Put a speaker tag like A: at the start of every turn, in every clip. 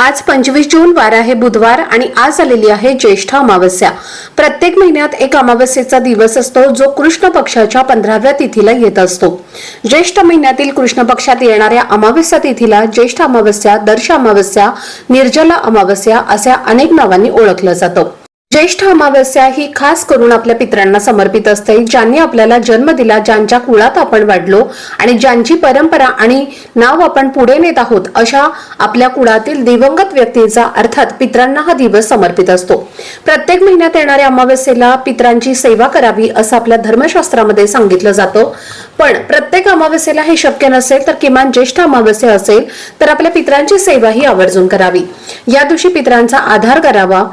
A: आज पंचवीस जून वार आहे बुधवार आणि आज आलेली आहे ज्येष्ठ अमावस्या. प्रत्येक महिन्यात एक अमावस्येचा दिवस असतो जो कृष्ण पक्षाच्या पंधराव्या तिथीला येत असतो. ज्येष्ठ महिन्यातील कृष्ण पक्षात येणाऱ्या अमावस्या तिथीला ज्येष्ठ अमावस्या दर्श अमावस्या निर्जला अमावस्या अशा अनेक नावांनी ओळखलं जातं. ज्येष्ठ अमावस्या ही खास करून आपल्या पितरांना समर्पित असते ज्यांनी आपल्याला जन्म दिला ज्यांच्या कुळात आपण वाढलो आणि ज्यांची परंपरा आणि नाव आपण पुढे नेत आहोत अशा आपल्या कुळातील दिवंगत व्यक्तीचा अर्थात पित्रांना हा दिवस समर्पित असतो. प्रत्येक महिन्यात येणाऱ्या अमावस्येला पितरांची सेवा करावी असं आपल्या धर्मशास्त्रामध्ये सांगितलं जातं. पण प्रत्येक अमावस्येला हे शक्य नसेल तर किमान ज्येष्ठ अमावस्या असेल तर आपल्या पितरांची सेवा ही आवर्जून करावी. या दिवशी पितरांचा आधार करावा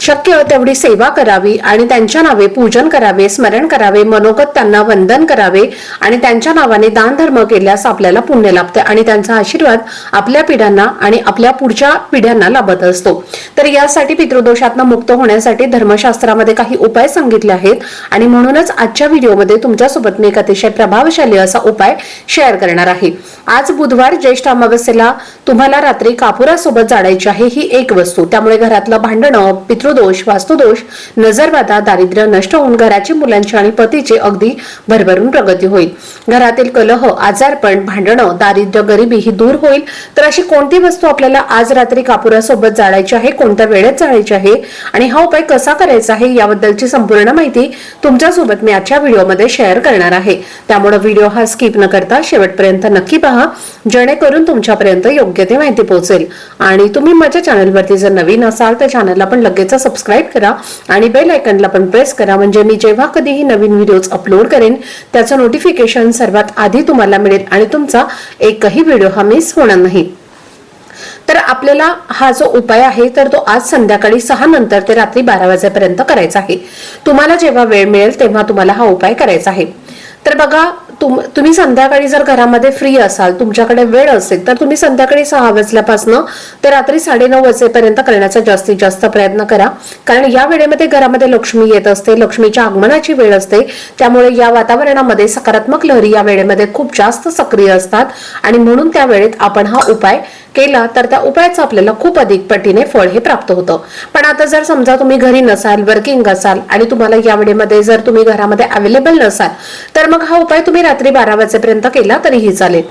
A: शक्य तेवढी सेवा करावी आणि त्यांच्या नावे पूजन करावे स्मरण करावे मनोगत त्यांना वंदन करावे आणि त्यांच्या नावाने दान धर्म केल्यास आपल्याला पुण्य लाभते आणि त्यांचा आशीर्वाद आपल्या पिढ्यांना आणि आपल्या पुढच्या पिढ्यांना लाभत असतो. तर यासाठी पितृदोषातनं मुक्त होण्यासाठी धर्मशास्त्रामध्ये काही उपाय सांगितले आहेत आणि म्हणूनच आजच्या व्हिडिओमध्ये तुमच्यासोबत मी एक अतिशय प्रभावशाली असा उपाय शेअर करणार आहे. आज बुधवार ज्येष्ठ अमावस्येला तुम्हाला रात्री कापुरासोबत जाडायची आहे ही एक वस्तू. त्यामुळे घरातलं भांडणं पितृ पितृदोष वास्तुदोष नजरबाधा दारिद्र्य नष्ट होऊन घराची मुलांची आणि पतीची अगदी भरभरून प्रगती होईल. घरातील कलह आजारपण भांडणं दारिद्र्य गरिबी ही दूर होईल. तर अशी कोणती वस्तू आपल्याला आज रात्री कापुरासोबत जाळायची आहे कोणत्या वेळेत जाळायची आहे आणि हा उपाय कसा करायचा आहे याबद्दलची संपूर्ण माहिती तुमच्यासोबत मी आजच्या व्हिडिओमध्ये शेअर करणार आहे. त्यामुळे व्हिडिओ हा स्किप न करता शेवटपर्यंत नक्की पहा जेणेकरून तुमच्यापर्यंत योग्य ते माहिती पोहोचेल. आणि तुम्ही माझ्या चॅनलवरती जर नवीन असाल तर चॅनलला पण लगेच सबस्क्राईब करा आणि बेल आयकनला पण प्रेस करा. म्हणजे मी जेव्हा कधीही नवीन व्हिडिओज अपलोड करेन त्याचं नोटिफिकेशन सर्वात आधी तुम्हाला मिळेल आणि तुमचा एकही व्हिडिओ हा मिस होणार नाही. तर आपल्याला हा जो उपाय आहे तर तो आज संध्याकाळी सहा नंतर ते रात्री बारा वाजेपर्यंत करायचा आहे. तुम्हाला जेव्हा वेळ मिळेल तेव्हा तुम्हाला हा उपाय करायचा आहे. तर बघा तुम तुम्ही संध्याकाळी जर घरामध्ये फ्री असाल तुमच्याकडे वेळ असेल तर तुम्ही संध्याकाळी सहा वाजल्यापासनं ते रात्री साडेनऊ वाजेपर्यंत करण्याचा जास्तीत जास्त प्रयत्न करा. कारण या वेळेमध्ये घरामध्ये लक्ष्मी येत असते लक्ष्मीच्या आगमनाची वेळ असते. त्यामुळे या वातावरणामध्ये सकारात्मक लहरी या वेळेमध्ये खूप जास्त सक्रिय असतात. आणि म्हणून त्या वेळेत आपण हा उपाय केला तर त्या उपायाचं आपल्याला खूप अधिक पटीने फळ हे प्राप्त होतं. पण आता जर समजा तुम्ही घरी नसाल वर्किंग असाल आणि तुम्हाला या वेळेमध्ये जर तुम्ही घरामध्ये अवेलेबल नसाल तर मग हा उपाय तुम्ही रात्री बारा वाजेपर्यंत केला तरीही चालेल.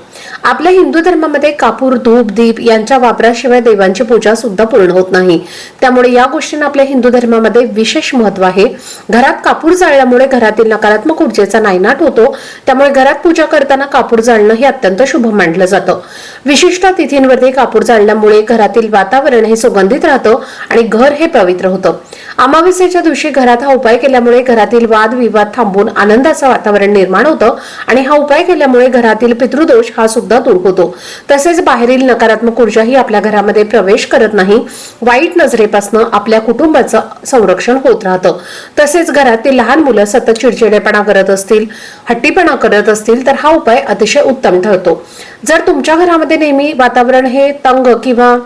A: आपल्या हिंदू धर्मामध्ये कापूर धूप दीप यांच्या वापराशिवाय देवांची पूजा सुद्धा पूर्ण होत नाही. त्यामुळे या गोष्टींना आपल्या हिंदू धर्मामध्ये विशेष महत्त्व आहे. घरात कापूर जाळल्यामुळे घरातील नकारात्मक ऊर्जेचा नायनाट होतो. त्यामुळे घरात पूजा करताना कापूर जाळणं हे अत्यंत शुभ मानलं जातं. विशिष्ट तिथींवरती कापूर जाळल्यामुळे घरातील वातावरण हे सुगंधित राहतं आणि घर हे पवित्र होतं. अमावस्येच्या दिवशी घरात हा उपाय केल्यामुळे घरातील वाद विवाद थांबून आनंदाचं वातावरण निर्माण होतं आणि हा उपाय केल्यामुळे घरातील पितृदोष हा सुद्धा दूर होतो. तसेच बाहेरील नकारात्मक ऊर्जाही आपल्या घरामध्ये प्रवेश करत नाही. वाईट नजरेपासून आपल्या कुटुंबाचं संरक्षण होत राहतं. तसेच घरातील लहान मुलं सतत चिडचिडेपणा करत असतील हट्टीपणा करत असतील तर हा उपाय अतिशय उत्तम ठरतो. जर तुमच्या घरामध्ये नेहमी वातावरण हे तंग किंवा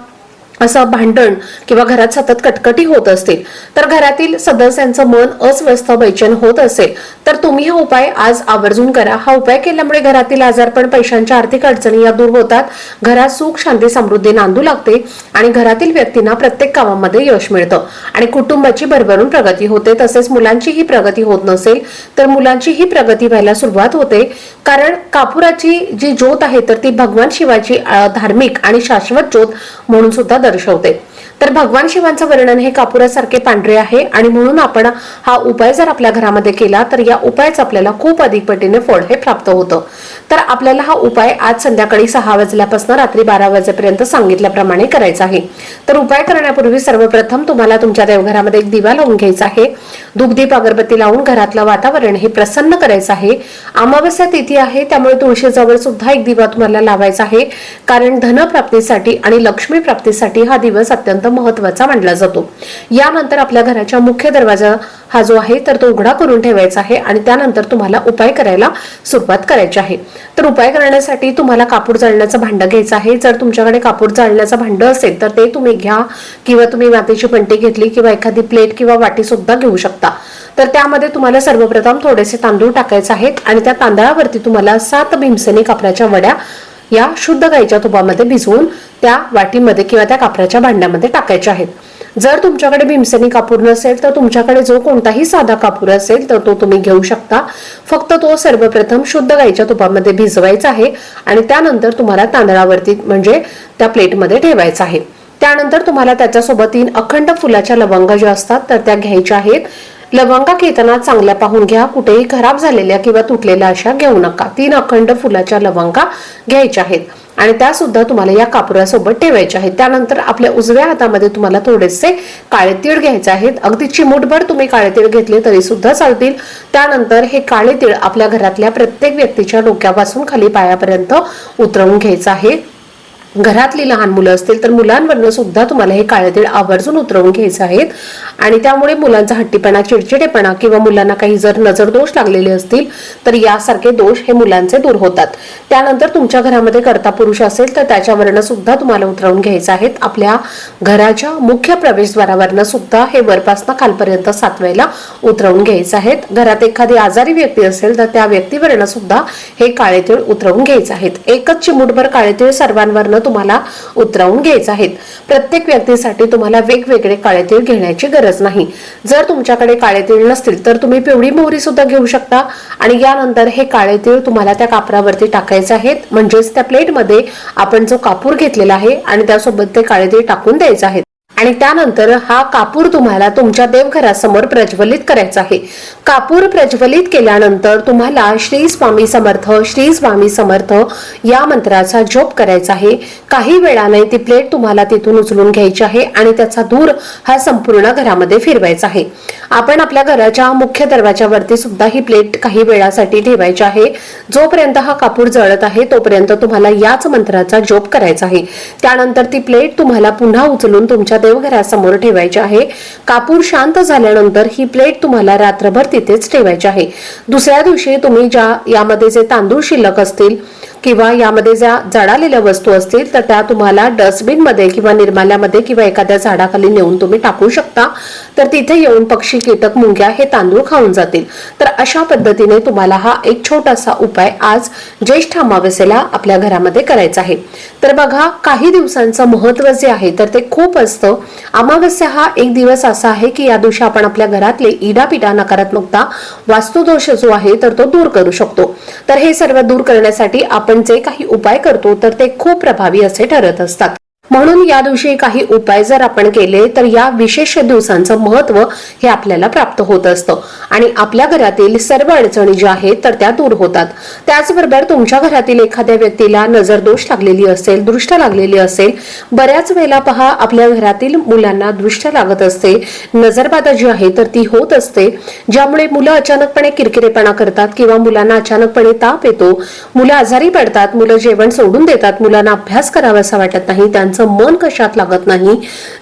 A: असं भांडण किंवा घरात सतत कटकटी होत असतील तर घरातील सदस्यांचं मन अस्वस्थ बैचन होत असेल तर तुम्ही हा उपाय आज आवर्जून करा. हा उपाय केल्यामुळे घरातील आजारपण पैशांच्या आर्थिक अडचणी या दूर होतात. घरात सुख शांती समृद्धी नांदू लागते आणि घरातील व्यक्तींना प्रत्येक कामामध्ये यश मिळतं आणि कुटुंबाची भरभरून प्रगती होते. तसेच मुलांचीही प्रगती होत नसेल तर मुलांचीही प्रगती व्हायला सुरुवात होते. कारण कापुराची जी ज्योत आहे तर ती भगवान शिवाची धार्मिक आणि शाश्वत ज्योत म्हणून सुद्धा दर्शवते तर भगवान शिवांचं वर्णन हे कापुरासारखे पांढरे आहे आणि म्हणून आपण हा उपाय जर आपल्या घरामध्ये केला तर या उपायाचं आपल्याला खूप अधिक पटीने फळ हे प्राप्त होतं. तर आपल्याला हा उपाय आज संध्याकाळी सहा वाजल्यापासून रात्री बारा वाजेपर्यंत सांगितल्याप्रमाणे करायचा आहे. तर उपाय करण्यापूर्वी सर्वप्रथम तुम्हाला तुमच्या देवघरामध्ये एक दिवा लावून घ्यायचा आहे. दुग्धीप अगरबत्ती लावून घरातलं वातावरण हे प्रसन्न करायचं आहे. अमावस्या तिथी आहे त्यामुळे तुळशीजवळ सुद्धा एक दिवा तुम्हाला लावायचा आहे. कारण धनप्राप्तीसाठी आणि लक्ष्मी प्राप्तीसाठी हा दिवस अत्यंत महत्त्वाचा मानला जातो. यानंतर आपल्या घराच्या मुख्य दरवाजा हा जो आहे तर तो उघडा करून ठेवायचा आहे आणि त्यानंतर तुम्हाला उपाय करायला सुरुवात करायची आहे. तर उपाय करण्यासाठी तुम्हाला कापूर जाळण्याचं भांडं घ्यायचं आहे. जर तुमच्याकडे कापूर जाळण्याचं भांडं असेल तर ते तुम्ही घ्या किंवा तुम्ही मातीची पंटी घेतली किंवा एखादी प्लेट किंवा वाटी सुद्धा घेऊ शकता. तर त्यामध्ये तुम्हाला सर्वप्रथम थोडेसे तांदूळ टाकायचे आहेत आणि त्या तांदळावरती तुम्हाला सात भीमसेनी कापडाच्या वड्या या शुद्ध गाईच्या तुपामध्ये भिजवून त्या वाटीमध्ये किंवा त्या कापराच्या भांड्यामध्ये टाकायच्या आहेत. जर तुमच्याकडे भीमसेनी कापूर नसेल तर तुमच्याकडे जो कोणताही साधा कापूर असेल तर तो तुम्ही घेऊ शकता. फक्त तो सर्वप्रथम शुद्ध गाईच्या तुपामध्ये भिजवायचा आहे आणि त्यानंतर तुम्हाला तांदळावरती म्हणजे त्या प्लेटमध्ये ठेवायचा आहे. त्यानंतर तुम्हाला त्याच्यासोबत तीन अखंड फुलाच्या लवंगा ज्या असतात तर त्या घ्यायच्या आहेत. लवंगा घेताना चांगल्या पाहून घ्या. कुठेही खराब झालेल्या किंवा तुटलेल्या अशा घेऊ नका. तीन अखंड फुलाच्या लवंगा घ्यायच्या आहेत. आणि त्या सुद्धा तुम्हाला या कापुरासोबत ठेवायच्या आहेत त्यानंतर आपल्या उजव्या हातामध्ये तुम्हाला थोडेसे काळे तीळ घ्यायचे आहेत. अगदी चिमूटभर तुम्ही काळे तीळ घेतले तरी सुद्धा चालतील. त्यानंतर हे काळे तीळ आपल्या घरातल्या प्रत्येक व्यक्तीच्या डोक्यापासून खाली पायापर्यंत उतरवून घ्यायचं आहे. घरातली लहान मुलं असतील तर मुलांवरनं सुद्धा तुम्हाला हे काळे तीळ आवर्जून उतरवून घ्यायचं आहेत. आणि त्यामुळे मुलांचा हट्टीपणा चिडचिडेपणा किंवा मुलांना काही जर नजर दोष लागलेले असतील तर यासारखे दोष हे मुलांचे दूर होतात. त्यानंतर तुमच्या घरामध्ये करता पुरुष असेल तर त्याच्यावरनं सुद्धा तुम्हाला उतरवून घ्यायचं आहेत. आपल्या घराच्या मुख्य प्रवेशद्वारावरनं सुद्धा हे वरपासनं खालपर्यंत सातवायला उतरवून घ्यायचं आहेत. घरात एखादी आजारी व्यक्ती असेल तर त्या व्यक्तीवरनं सुद्धा हे काळे तीळ उतरवून घ्यायचे आहेत. एकच चिमूटभर काळे तीळ सर्वांवरनं तुम्हाला उतरवून घ्यायचं आहेत. प्रत्येक व्यक्तीसाठी तुम्हाला वेगवेगळे काळे तीळ घेण्याची गरज नाही. जर तुमच्याकडे काळे तीळ नसतील तर तुम्ही पिवळी मोहरी सुद्धा घेऊ शकता. आणि यानंतर हे काळे तीळ तुम्हाला त्या कापरावरती टाकायचे आहेत. म्हणजेच त्या प्लेटमध्ये आपण जो कापूर घेतलेला आहे आणि त्यासोबत ते काळे तीळ टाकून द्यायचे आहेत. आणि त्यानंतर हा कापूर तुम्हाला तुमच्या देवघरासमोर प्रज्वलित करायचा आहे. कापूर प्रज्वलित केल्यानंतर तुम्हाला श्री स्वामी समर्थ श्री स्वामी समर्थ या मंत्राचा जप करायचा आहे. काही वेळाने ती प्लेट तुम्हाला तिथून उचलून घ्यायची आहे आणि त्याचा धूर हा संपूर्ण घरामध्ये फिरवायचा आहे. आपण आपल्या घराच्या मुख्य दरवाजावरती सुद्धा ही प्लेट काही वेळासाठी ठेवायची आहे. जोपर्यंत हा कापूर जळत आहे तोपर्यंत तुम्हाला याच मंत्राचा जोप करायचा आहे. त्यानंतर ती प्लेट तुम्हाला पुन्हा उचलून तुमच्या देवघरासमोर ठेवायची आहे. कापूर शांत झाल्यानंतर ही प्लेट तुम्हाला रात्रभर तिथेच ठेवायची आहे. दुसऱ्या दिवशी तुम्ही ज्या यामध्ये जे तांदूळ शिल्लक असतील किंवा यामध्ये ज्या जळालेल्या वस्तू असतील तर त्या तुम्हाला डस्टबिनमध्ये किंवा निर्माल्यामध्ये किंवा एखाद्या झाडाखाली नेऊन तुम्ही टाकू शकता. तर तिथे येऊन पक्षी कीटक मुंग्या हे तांदूळ खाऊन जातील. तर अशा पद्धतीने तुम्हाला हा एक छोटासा उपाय आज ज्येष्ठ अमावस्येला आपल्या घरामध्ये करायचा आहे. तर बघा काही दिवसांचं महत्त्व जे आहे तर ते खूप असतं. अमावस्या हा एक दिवस असा आहे की या दिवशी आपण आपल्या घरातले इडापिडा नकारात्मकता वास्तुदोष जो आहे तर तो दूर करू शकतो. तर हे सर्व दूर करण्यासाठी आपण जे काही उपाय करतो तर ते खूप प्रभावी असे ठरत असतात. म्हणून या दिवशी काही उपाय जर आपण केले तर या विशेष दिवसांचं महत्त्व हे आपल्याला प्राप्त होत असतं. आणि आपल्या घरातील सर्व अडचणी ज्या आहेत तर त्या दूर होतात. त्याचबरोबर तुमच्या घरातील एखाद्या व्यक्तीला नजर दोष लागलेली असेल दृष्ट लागलेली असेल बऱ्याच वेळेला पहा आपल्या घरातील मुलांना दृष्ट लागत असते. नजरबाधा जी आहे तर ती होत असते. ज्यामुळे मुलं अचानकपणे किरकिरेपणा करतात किंवा मुलांना अचानकपणे ताप येतो. मुलं आजारी पडतात मुलं जेवण सोडून देतात मुलांना अभ्यास करावासा वाटत नाही त्यांचं मन कशात लागत नाही?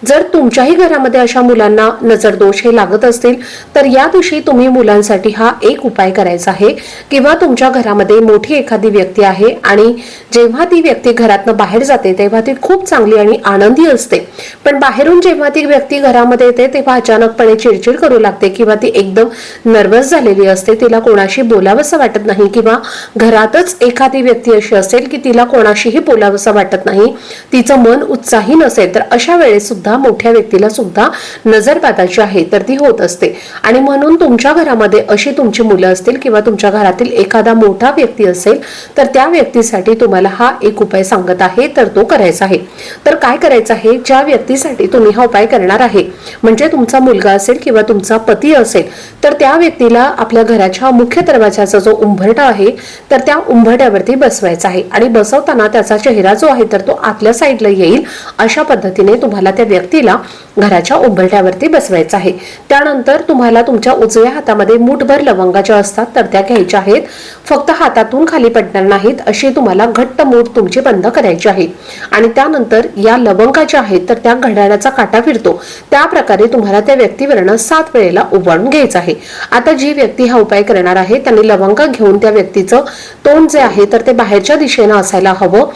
A: जर तुमच्याही घरामध्ये अशा मुलांना नजर दोष हे लागत असतील तर या दिवशी तुम्ही मुलांसाठी हा एक उपाय करायचा आहे. किंवा तुमच्या घरामध्ये मोठी एखादी व्यक्ती आहे आणि जेव्हा ती व्यक्ती घरातनं बाहेर जाते तेव्हा ती खूप चांगली आणि आनंदी असते. पण बाहेरून जेव्हा ती व्यक्ती घरामध्ये येते तेव्हा अचानकपणे चिडचिड करू लागते किंवा ती एकदम नर्वस झालेली असते. तिला कोणाशी बोलावंसं वाटत नाही किंवा घरातच एखादी व्यक्ती अशी असेल की तिला कोणाशीही बोलावंसं वाटत नाही. तिचं मन उत्साही नसेल तर अशा वेळेस सुद्धा मोठ्या व्यक्तीला सुद्धा नजरबादाची आहे तर ती होत असते. आणि म्हणून तुमच्या घरामध्ये अशी तुमची मुलं असतील किंवा तुमच्या घरातील एखादा मोठा व्यक्ती असेल तर त्या व्यक्तीसाठी तुम्हाला हा एक उपाय सांगत आहे तर तो करायचा आहे. तर काय करायचं आहे? ज्या व्यक्तीसाठी तुम्ही हा उपाय करणार आहे म्हणजे तुमचा मुलगा असेल किंवा तुमचा पती असेल तर त्या व्यक्तीला आपल्या घराच्या मुख्य दरवाजाचा जो उंबरठा आहे तर त्या उंबरठ्यावरती बसवायचा आहे. आणि बसवताना त्याचा चेहरा जो आहे तर तो आतल्या साईडला येईल. येईल अशा पद्धतीने तुम्हाला त्या व्यक्तीला घराच्या उंबरठ्यावरती बसवायचं आहे. त्यानंतर तुम्हाला तुमच्या उजव्या हातामध्ये मूठभर लवंगा ज्या असतात तर त्या घ्यायच्या आहेत. फक्त हातातून खाली पडणार नाहीत अशी तुम्हाला घट्ट मूठ तुमची बंद करायची आहे. आणि त्यानंतर या लवंगा ज्या आहेत तर त्या घड्याळाचा काटा फिरतो. त्या प्रकारे तुम्हाला त्या व्यक्तीवरनं सात वेळेला उभारून घ्यायचं आहे. आता जी व्यक्ती हा उपाय करणार आहे त्यांनी लवंगा घेऊन त्या व्यक्तीचं तोंड जे आहे तर ते बाहेरच्या दिशेनं असायला हवं.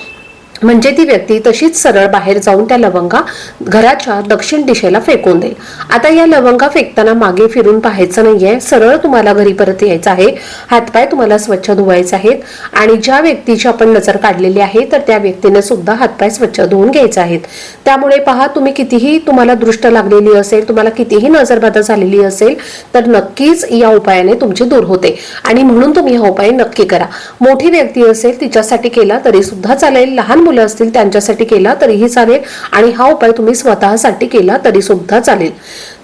A: म्हणजे ती व्यक्ती तशीच सरळ बाहेर जाऊन त्या लवंगा घराच्या दक्षिण दिशेला फेकून देईल. आता या लवंगा फेकताना मागे फिरून पाहायचं नाहीये. सरळ तुम्हाला घरी परत यायचं आहे. हातपाय तुम्हाला स्वच्छ धुवायचे आहेत. आणि ज्या व्यक्तीची आपण नजर काढलेली आहे तर त्या व्यक्तीने सुद्धा हातपाय स्वच्छ धुवून घ्यायचे आहेत. त्यामुळे पहा तुम्ही कितीही तुम्हाला दृष्ट लागलेली असेल तुम्हाला कितीही नजरबाधा झालेली असेल तर नक्कीच या उपायाने तुमची दूर होते. आणि म्हणून तुम्ही हा उपाय नक्की करा. मोठी व्यक्ती असेल तिच्यासाठी केला तरी सुद्धा चालेल. लहान मुलं असतील त्यांच्यासाठी केला तरीही चालेल आणि हा उपाय तुम्ही स्वतःसाठी केला तरी सुद्धा चालेल.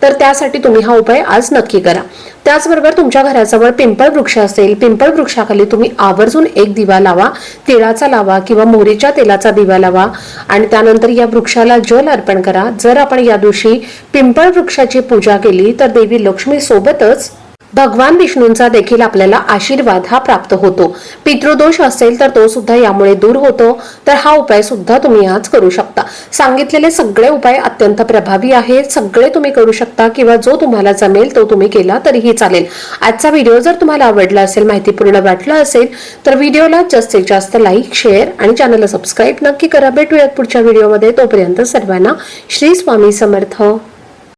A: तर त्यासाठी तुम्ही हा उपाय आज नक्की करा. त्याचबरोबर तुमच्या घराजवळ पिंपळ वृक्ष असेल पिंपळ वृक्षाखाली तुम्ही आवर्जून एक दिवा लावा तिळाचा लावा किंवा मोहरीच्या तेलाचा दिवा लावा आणि त्यानंतर या वृक्षाला जल अर्पण करा. जर आपण या दिवशी पिंपळ वृक्षाची पूजा केली तर देवी लक्ष्मी सोबतच भगवान विष्णूंचा देखील आपल्याला आशीर्वाद हा प्राप्त होतो. पितृदोष असेल तर तो सुद्धा यामुळे दूर होतो. तर हा उपाय सुद्धा तुम्ही आज करू शकता. सांगितलेले सगळे उपाय अत्यंत प्रभावी आहेत. सगळे तुम्ही करू शकता किंवा जो तुम्हाला जमेल तो तुम्ही केला तरीही चालेल. आजचा व्हिडिओ जर तुम्हाला आवडला असेल माहितीपूर्ण वाटला असेल तर व्हिडिओला जास्तीत जास्त लाईक शेअर आणि चॅनलला सबस्क्राईब नक्की करा. भेटूयात पुढच्या व्हिडिओमध्ये. तोपर्यंत सर्वांना श्री स्वामी समर्थ.